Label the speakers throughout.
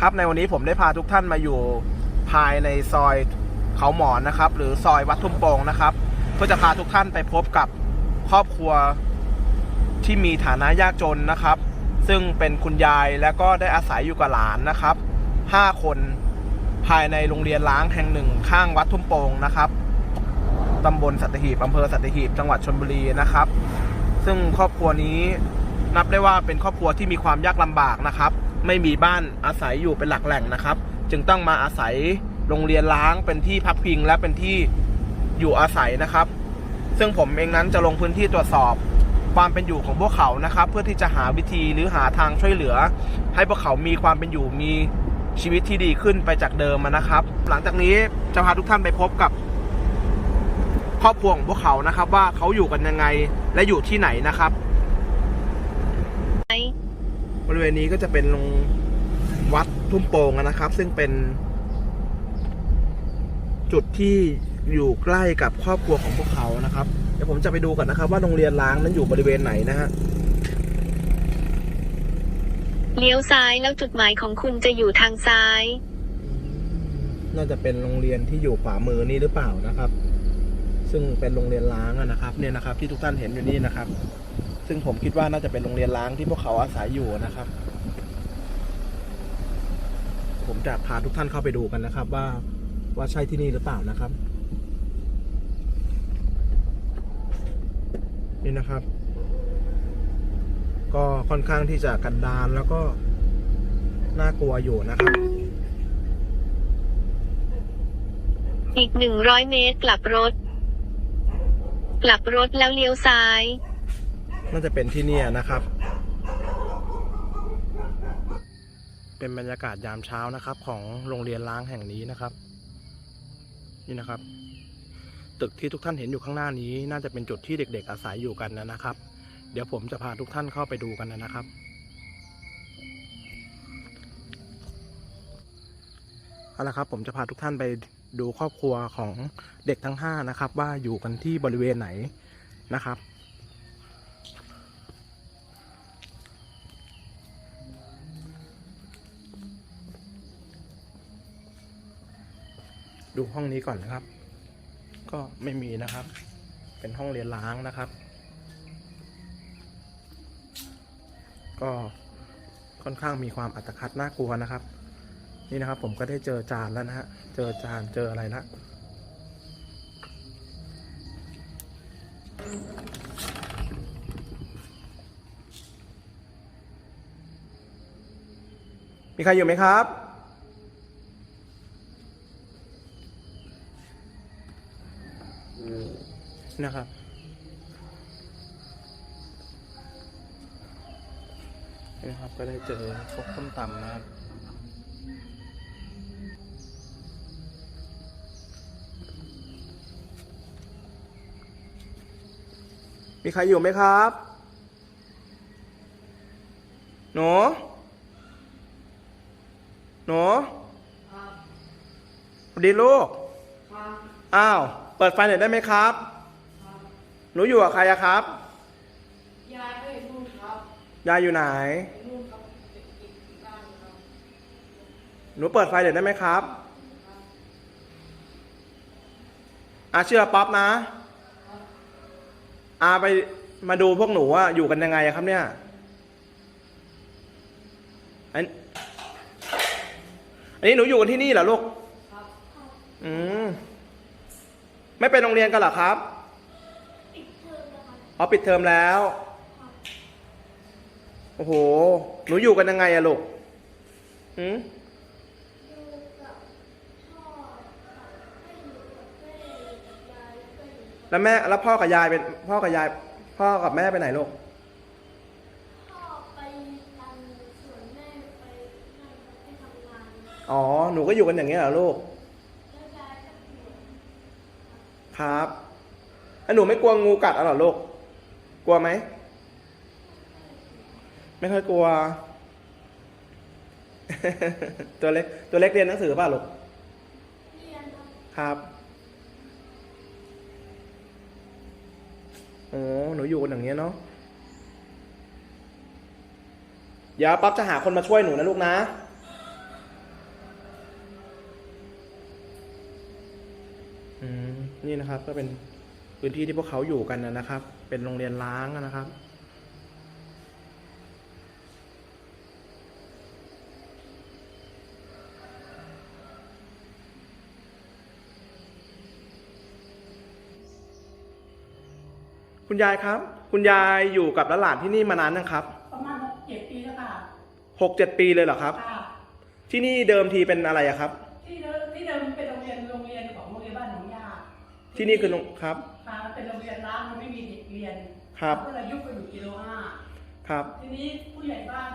Speaker 1: ครับในวันนี้ผมได้พาทุกท่านมาอยู่ภายในซอยเขาหมอนนะครับ หรือซอยวัดทุ่มโป่งนะครับเพื่อจะพาทุกท่านไปพบกับครอบครัวที่มีฐานะยากจนนะครับ ซึ่งเป็นคุณยายแล้วก็ได้อาศัยอยู่กับหลานนะครับห้าคนภายในโรงเรียนล้างแห่งหนึ่ง ข้างวัดทุ่มโป่งนะครับตำบลสัตหีบอำเภอสัตหีบจังหวัดชลบุรีนะครับ ซึ่งครอบครัวนี้นับได้ว่าเป็นครอบครัวที่มีความยากลำบากนะครับ ไม่มีบ้านอาศัยอยู่เป็นหลักแหล่งนะครับ จึงต้องมาอาศัยโรงเรียนล้างเป็นที่พักพิงและเป็นที่อยู่อาศัยนะครับ ซึ่งผมเองนั้นจะลงพื้นที่ตรวจสอบความเป็นอยู่ของพวกเขานะครับ เพื่อที่จะหาวิธีหรือหาทางช่วยเหลือ ให้พวกเขามีความเป็นอยู่มีชีวิตที่ดีขึ้นไปจากเดิมนะครับ หลังจากนี้จะพาทุกท่านไปพบกับ ครอบครัวของพวกเขานะครับ ว่าเขาอยู่กันยังไงและอยู่ที่ไหนนะครับ บริเวณนี้ก็จะเป็นโรงวัดทุ่มโป่งนะครับ ซึ่งเป็น จุดที่อยู่ใกล้กับครอบครัวของพวกเขานะครับ เดี๋ยวผมจะไปดูก่อนนะครับว่าโรงเรียนล้างนั้นอยู่บริเวณไหนนะฮะ
Speaker 2: เลี้ยวซ้ายแล้วจุดหมายของคุณจะอยู่ทางซ้าย
Speaker 1: น่าจะเป็นโรงเรียนที่อยู่ขวามือนี่หรือเปล่านะครับ ซึ่งเป็นโรงเรียนล้างอะนะครับ เนี่ยนะครับ ที่ทุกท่านเห็นอยู่นี่นะครับ ซึ่งผมคิดว่าน่าจะเป็นโรงเรียนล้างที่พวกเขาอาศัยอยู่นะครับ ผมจะพาทุกท่านเข้าไปดูกันนะครับ ว่าว่าใช่ที่นี่หรือเปล่านะครับ นี่นะครับ ก็ค่อนข้างที่จะกันดารแล้วก็น่ากลัวอยู่นะครับ
Speaker 2: อีกหนึ่งร้อยเมตรกลับรถ กลับรถแล้วเลี้ยวซ้าย
Speaker 1: น่าจะเป็นที่เนี่ยนะครับ เป็นบรรยากาศยามเช้านะครับ ของโรงเรียนล้างแห่งนี้นะครับ นี่นะครับ ตึกที่ทุกท่านเห็นอยู่ข้างหน้านี้ น่าจะเป็นจุดที่เด็ก ๆ อาศัยอยู่กันนะครับ เดี๋ยวผมจะพาทุกท่านเข้าไปดูกันนะครับเอาละครับผมจะพาทุกท่านไปดูครอบครัวของเด็กทั้งห้านะครับ ว่าอยู่กันที่บริเวณไหนนะครับ ดูห้องนี้ก่อนนะครับ ก็ไม่มีนะครับ เป็นห้องเรียนล้างนะครับ ก็ค่อนข้างมีความอัตคัดน่ากลัวนะครับ นี่นะครับผมก็ได้เจอจานแล้วนะฮะ เจอจานเจออะไรละมีใครอยู่ไหมครับ นะครับนี่นะครับ ก็ได้เจอพวกส้มตำนะครับมีใครอยู่ไหมครับ หนูหนูสวัสดีลูก อ้าว เปิดไฟหน่อยได้ไหมครับ หนูอยู่กับใครอะครับ
Speaker 3: ยายไปนู่นครับ
Speaker 1: ยายอยู่ไหน
Speaker 3: ไปนู่นครับอีกอีกอีกด้านครับ
Speaker 1: หนูเปิดไฟหน่อยได้ไหมครับอาเชื่อป๊อปนะอาไปมาดูพวกหนูว่าอยู่กันยังไงอะครับเนี่ยอันอันนี้หนูอยู่กันที่นี่เหรอลูก
Speaker 3: ครับ
Speaker 1: อืม ไม่ไปโรงเรียนกันเหรอครับ อ๋อปิดเทอมแล้ว โอ้โห หนูอยู่กันยังไงอะลูกอืมแล้วแม่แล้วพ่อกับยายเป็นพ่อกับยาย พ่อกับแม่ไปไหนลูก
Speaker 4: พ่อไปทำสวนแม่ไปนั่นไปทำงาน
Speaker 1: อ๋อ หนูก็อยู่กันอย่างเงี้ยเหรอลูก
Speaker 4: แล้วยายก็อยู่
Speaker 1: ครับแล้วหนูไม่กลัวงูกัดอะเหรอลูก กลัวไหม ไม่ค่อยกลัว ตัวเล็ก ตัวเล็กเรียนหนังสือป่ะลูก
Speaker 4: เรียนครับ
Speaker 1: โอ้หนูอยู่กันอย่างเงี้ยเนาะ เดี๋ยวปั๊บจะหาคนมาช่วยหนูนะลูกนะนี่นะครับก็เป็น พื้นที่ที่พวกเขาอยู่กันนะครับ เป็นโรงเรียนล้างนะครับ คุณยายครับ คุณยายอยู่กับหลานๆที่นี่มานานยังครับ
Speaker 3: ประมาณหกเจ็ดปีแล้วค่ะ
Speaker 1: หกเจ็ดปีเลยเหรอครับ
Speaker 3: ค่ะ
Speaker 1: ที่นี่เดิมทีเป็นอะไรอะครับ
Speaker 3: ที่เดิมที่เดิมเป็นโรงเรียนโรงเรียนของโรงเรียนบ้านหนองยา
Speaker 1: ที่นี่คือโรงครับ
Speaker 3: ค่ะเป็นโรงเรียนร้างมันไม่มีเด็กเรียน
Speaker 1: ครับ
Speaker 3: ก็เลยยุบไปอยู่กิโลห้า
Speaker 1: ครับ
Speaker 3: ทีนี้ผู้ใหญ่บ้าน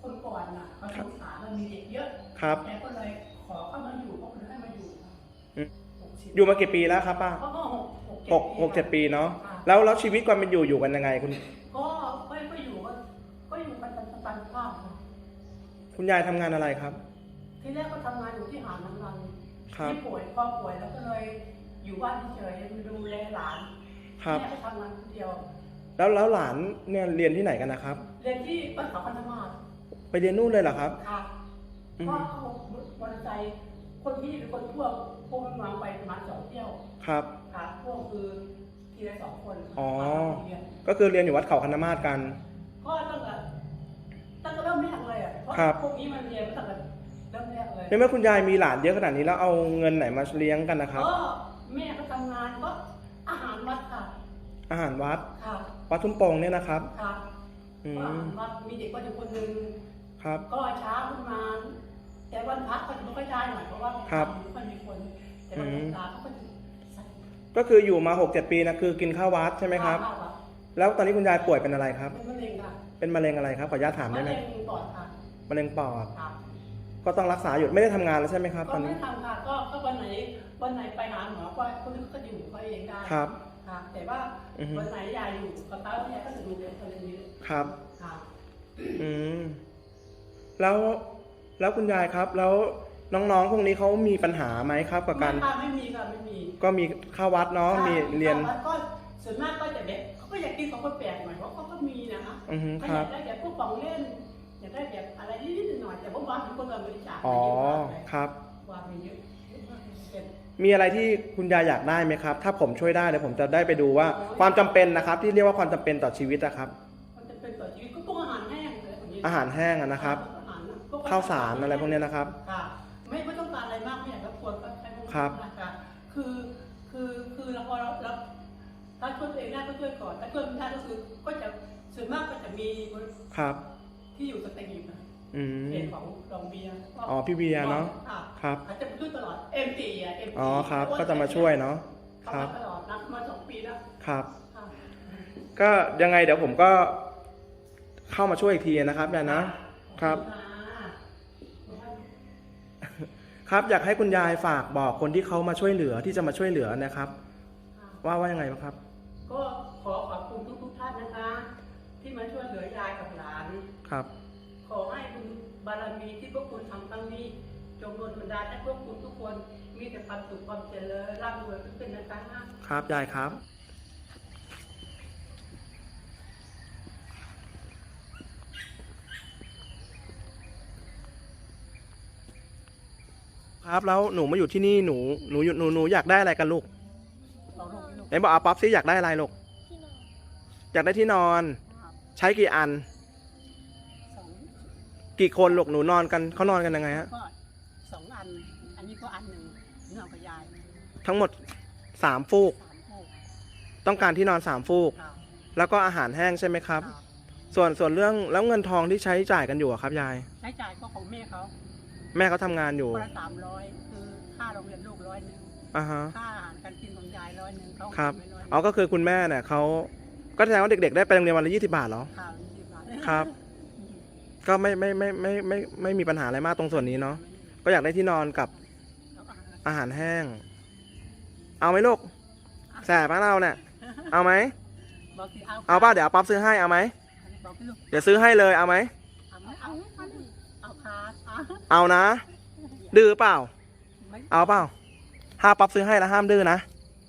Speaker 3: คนก่อนน่ะเขาสงสารมันมีเด็กเยอะ
Speaker 1: ครับ
Speaker 3: แกก็เลยขอเข้ามาอยู่ก็เลยให้มาอยู่ค่ะ
Speaker 1: อืม
Speaker 3: หกสิบ
Speaker 1: อยู่มากี่ปีแล้วครับป้า
Speaker 3: เขาก็หก
Speaker 1: หกหกเจ็ดปีเนาะ
Speaker 3: ค่ะ
Speaker 1: แล้วแล้วชีวิตความเป็นอยู่อยู่กันยังไงคุณ
Speaker 3: ก็ก็ก็อยู่ก็ก็อยู่กันตามตามภาพค่ะ
Speaker 1: คุณยายทำงานอะไรครับ
Speaker 3: ที่แรกก็ทำงานอยู่ที่หาดน้ำรัน
Speaker 1: ครับ
Speaker 3: ที่ป่วยพ่อป่วยแล้วก็เลย อยู่บ้านเฉยๆมาดูแลหลาน
Speaker 1: ครับ
Speaker 3: แม่ก็ทำงานคนเดียว
Speaker 1: แล้วแล้วหลานเนี่ยเรียนที่ไหนกันนะครับ
Speaker 3: เรียนที่บ้านเขาพันธมาศ
Speaker 1: ไปเรียนนู่นเลยเหรอครับ
Speaker 3: ค่ะ
Speaker 1: อืม
Speaker 3: เพราะเขามอเตอร์ไซค์คนที่เป็นคนทั่วพวกมันวางไปประมาณสองเที่ยว
Speaker 1: ครับ
Speaker 3: ค่ะพวกคือทีละสองคน
Speaker 1: อ๋อ
Speaker 3: มาเรียน
Speaker 1: ก็คือเรียนอยู่วัดเขาคณมาศกัน
Speaker 3: ก็ตั้งแต่ตั้งแต่เริ่มแรกเลยอะเพราะ
Speaker 1: ครับ
Speaker 3: พวกนี้มันเรียนมาตั้งแต่เริ่มแรกเลย
Speaker 1: ในเมื่อคุณยายมีหลานเยอะขนาดนี้แล้วเอาเงินไหนมาเลี้ยงกันนะครับ
Speaker 3: ก็ แม่ก็ทำงานก็อาหารวัดค่ะ
Speaker 1: อาหารวัด
Speaker 3: ค่ะ
Speaker 1: วัดทุ่มโปงเนี่ยนะครับ
Speaker 3: ค่ะ
Speaker 1: อื
Speaker 3: ก็อามหารวัดมีเด็กวัดอยู่คนหนึ่ง
Speaker 1: ครับ
Speaker 3: ก็เช้าขึ้นมาแต่วันพักก็จะไม่ค่อยได้หน่อยเพราะว่า
Speaker 1: ครับ
Speaker 3: ไม่ค่อยมีคน แต่วัน
Speaker 1: อืม
Speaker 3: ตาเขาก็จะใส่
Speaker 1: ก็คืออยู่มาหกเจ็ดปีนะคือกินข้าววัดใช่ไหมครับ
Speaker 3: ข้าวอะ
Speaker 1: แล้วตอนนี้คุณยายป่วยเป็นอะไรครับ
Speaker 3: เป็นมะเร็งค่ะ
Speaker 1: เป็นมะเร็งอะไรครับขออนุญาตถามได้ไหม
Speaker 3: มะเร็งปอดค่ะ
Speaker 1: มะเร็งปอด
Speaker 3: ค่ะ
Speaker 1: ก็ต้องรักษาอยู่ไม่ได้ทำงานแล้วใช่ไหมครับ ต
Speaker 3: ก็
Speaker 1: อน
Speaker 3: ไม่
Speaker 1: นี้
Speaker 3: ทำค่ะก็ก็วันไหน วันไหนไปหาหมอก็คนนึงก็อยู่เขาเองได้
Speaker 1: ครับ
Speaker 3: ค่ะแต่ว่า
Speaker 1: อือฮึ
Speaker 3: วันไหนยายอยู่กับเขายายก็จะดูแลคนนี้
Speaker 1: ครับ
Speaker 3: ค่ะ
Speaker 1: อืมแล้วแล้วคุณยายครับ แล้วน้องๆพวกนี้เขามีปัญหาไหมครับกับการ
Speaker 3: ไม่ค่ะไม่มีค่ะไม่มี
Speaker 1: ก็มีเข้าวัดเนาะมีเรียน
Speaker 3: ค่ะก็ส่วนมากก็จะแบบเขาก็อยากกินของคนแปลกหน่อยเพราะเขาก็มีนะคะ
Speaker 1: อือฮึ
Speaker 3: เขา
Speaker 1: ค
Speaker 3: อ
Speaker 1: รั
Speaker 3: ยา
Speaker 1: บ
Speaker 3: กได้แบบพวกของเล่นอยากได้แบบอะไรนิดๆหน่อยๆแต่ว่าบางคนเราบริจาค
Speaker 1: อ๋อ
Speaker 3: มาเยอะมากเลย
Speaker 1: ครับ
Speaker 3: วางไปเยอะ มี
Speaker 1: อะไรที่คุณยายอยากได้ไหมครับ ถ้าผมช่วยได้เดี๋ยวผมจะได้ไปดูว่า ความจำเป็นนะครับ ที่เรียกว่าความจำเป็นต่อชีวิตนะครับ
Speaker 3: มันจะเป็นต่อชีวิตก็พวกอาหารแห้งอะไรแบบนี้
Speaker 1: อาหารแห้งอะนะครับ
Speaker 3: อาหารนะพวก
Speaker 1: ข้าวสารอะไรพวกเนี้ยนะครับ
Speaker 3: ค่ะ ไม่ไม่ต้องการอะไรมากไม่อยากรบกวนก็ใช้พวกนี้
Speaker 1: ครับ
Speaker 3: นะคะคือคือคือเราพอเราเราถ้าช่วยตัวเองได้ก็ช่วยก่อนถ้าช่วยไม่ได้ก็คือก็จะส่วนมากก็จะมี
Speaker 1: ครับ
Speaker 3: ที่อยู่สเตยิมนะ
Speaker 1: อืม
Speaker 3: เพจของรองเบียร์
Speaker 1: อ๋อพี่เบียร์เนาะ
Speaker 3: ค่ะ
Speaker 1: ครับ
Speaker 3: อาจจะมาช่วยตลอด M4 อะ M4
Speaker 1: อ๋อครับ ก็จะมาช่วยเนาะ
Speaker 3: เขา
Speaker 1: ครั
Speaker 3: มา
Speaker 1: บ
Speaker 3: ตลอดนะมาสองปีแล้ว
Speaker 1: ครับ
Speaker 3: ค่ะ
Speaker 1: ก็ยังไงเดี๋ยวผมก็เข้ามาช่วยอีกทีนะครับยายนะครับ
Speaker 3: ขอณค่ะ
Speaker 1: ครับอยากให้คุณยายฝากบอกคนที่เขามาช่วยเหลือที่จะมาช่วยเหลือนะครับ ว่าว่ายังไงบ้างครับ
Speaker 3: ก็ขอขอบคุณทุกทุกๆท่านนะคะ ที่มาช่วยเหลือยายกับหลาน
Speaker 1: ครับ
Speaker 3: ขอให้คุณ บารมีที่พวกคุณทำครั้งนี้ จงโดนบันดาลให้พวกคุณทุกคนมีแต่ความสุขความเจริญร่ำรวยขึ้นๆนะคะ
Speaker 1: ครับยายครับครับแล้วหนูมาอยู่ที่นี่หนูหนูอยู่หนูหนูอยากได้อะไรกันลูก
Speaker 3: เราลูกลูก
Speaker 1: ไหนบอกอาป๊อปซิอยากได้อะไรลูก
Speaker 4: ที่นอน
Speaker 1: อยากได้ที่นอน ใช้กี่อัน
Speaker 3: สอง
Speaker 1: กี่คนลูกหนูนอนกันเขานอนกันยังไงฮะ
Speaker 3: ก็สองอัน อันนี้ก็อันหนึ่งนอนกับยาย
Speaker 1: ทั้งหมดสามฟูก
Speaker 3: สามคู่
Speaker 1: ต้องการที่นอนสามฟูก
Speaker 3: ค่ะ
Speaker 1: แล้วก็อาหารแห้งใช่ไหมครับ
Speaker 3: ค่ะ
Speaker 1: ส่วนส่วนเรื่องแล้วเงินทองที่ใช้จ่ายกันอยู่อะครับยาย
Speaker 3: ใช้จ่ายก็ของแม่เขา
Speaker 1: แม่เขาทำงานอยู่
Speaker 3: คนละสามร้อยคือค่าโรงเรียนลูกร้อยหนึ่ง
Speaker 1: อ่าฮะ
Speaker 3: ค่าอาหารการกินของยายร้อยหนึ่งเขา
Speaker 1: ครับ
Speaker 3: ไม่ร้อยหนึ่ง
Speaker 1: อ๋อก็คือคุณแม่เนี่ยเขาก็แสดงว่าเด็กๆ ได้ไปโรงเรียนวันละยี่สิบาทเหรอ
Speaker 3: ค่ะยี่สิบบาท
Speaker 1: ครับ ก็ไม่ไม่ไม่ไม่ไม่ไม่ไม่มีปัญหาอะไรมากตรงส่วนนี้เนาะก็อยากได้ที่นอนกับ
Speaker 3: เอาอาหาร
Speaker 1: อาหารแห้ง เอาไหมลูกแสบปะเราเนี่ยเอาไหม
Speaker 3: บอกสิเอา
Speaker 1: เอาป่ะเดี๋ยวเอาป๊อปซื้อให้เอาไหม
Speaker 3: บอกสิลูก
Speaker 1: เดี๋ยวซื้อให้เลยเอาไหม
Speaker 3: เอาไหมเอาเอาเอาคาร์ดเอา
Speaker 1: เอานะ ดื้อเปล่า
Speaker 3: ไม่
Speaker 1: เอาเปล่าถ้าป๊อปซื้อให้แล้วห้ามดื้อนะ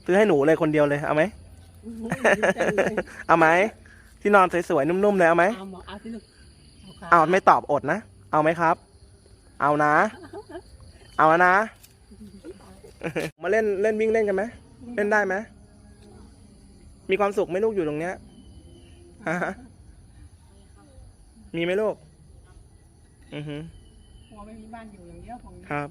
Speaker 1: ซื้อให้หนูเลยคนเดียวเลยเอาไหมเอาไหมที่นอนสวยๆนุ่มๆเลยเอาไหม
Speaker 3: เอา คร์ด
Speaker 1: เอาไม่ตอบอดนะ เอาไหมครับ เอานะ เอานะ มาเล่นเล่นวิ่งเล่นกันไหม
Speaker 3: ม
Speaker 1: เล่นได้ไหมมีความสุขไหมลูกอยู่ตรงเนี้ยฮะมีไหมลูก อือฮึ
Speaker 3: หัวไม่มีบ้านอยู่อย่างเดียวของ
Speaker 1: ครับ